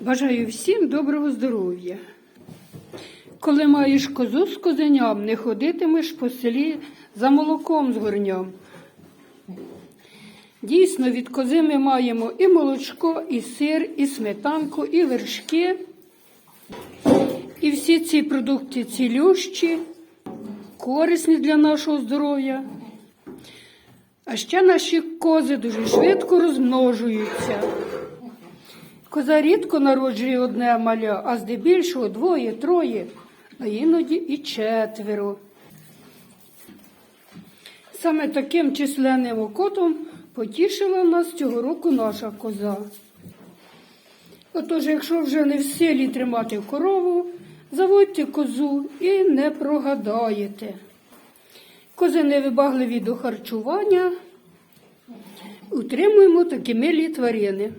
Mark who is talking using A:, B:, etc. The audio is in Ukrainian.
A: Бажаю всім доброго здоров'я. Коли маєш козу з козеням, не ходитимеш по селі за молоком з горням. Дійсно, від кози ми маємо і молочко, і сир, і сметанку, і вершки. І всі ці продукти цілющі, корисні для нашого здоров'я. А ще наші кози дуже швидко розмножуються. Коза рідко народжує одне маля, а здебільшого двоє, троє, а іноді і четверо. Саме таким численним окотом потішила нас цього року наша коза. Отож, якщо вже не в силі тримати корову, заводьте козу і не прогадаєте. Кози невибагливі до харчування, утримуємо такі милі тварини.